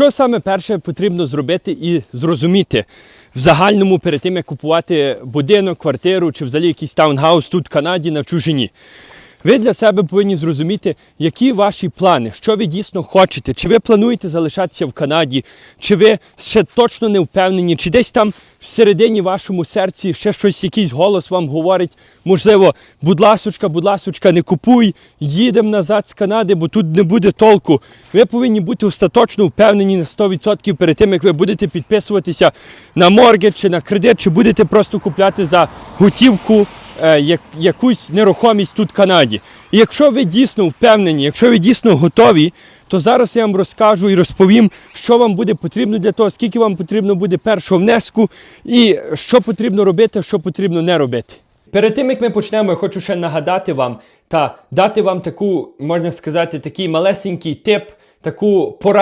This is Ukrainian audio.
Що саме перше потрібно зробити і зрозуміти в загальному перед тим, як купувати будинок, квартиру чи взагалі якийсь таунгаус тут в Канаді на чужині? Ви для себе повинні зрозуміти, які ваші плани, що ви дійсно хочете, чи ви плануєте залишатися в Канаді, чи ви ще точно не впевнені, чи десь там всередині вашому серці ще щось, якийсь голос вам говорить, можливо, будь ласочка, будь ласочка, не купуй, їдемо назад з Канади, бо тут не буде толку. Ви повинні бути остаточно впевнені на 100% перед тим, як ви будете підписуватися на моргет чи на кредит, чи будете просто купляти за готівку якусь нерухомість тут в Канаді. І якщо ви дійсно впевнені, якщо ви дійсно готові, то зараз я вам розкажу і розповім, що вам буде потрібно для того, скільки вам потрібно буде першого внеску, і що потрібно робити, що потрібно не робити. Перед тим як ми почнемо, я хочу ще нагадати вам та дати вам таку, можна сказати, такий малесенький тип, таку пораду.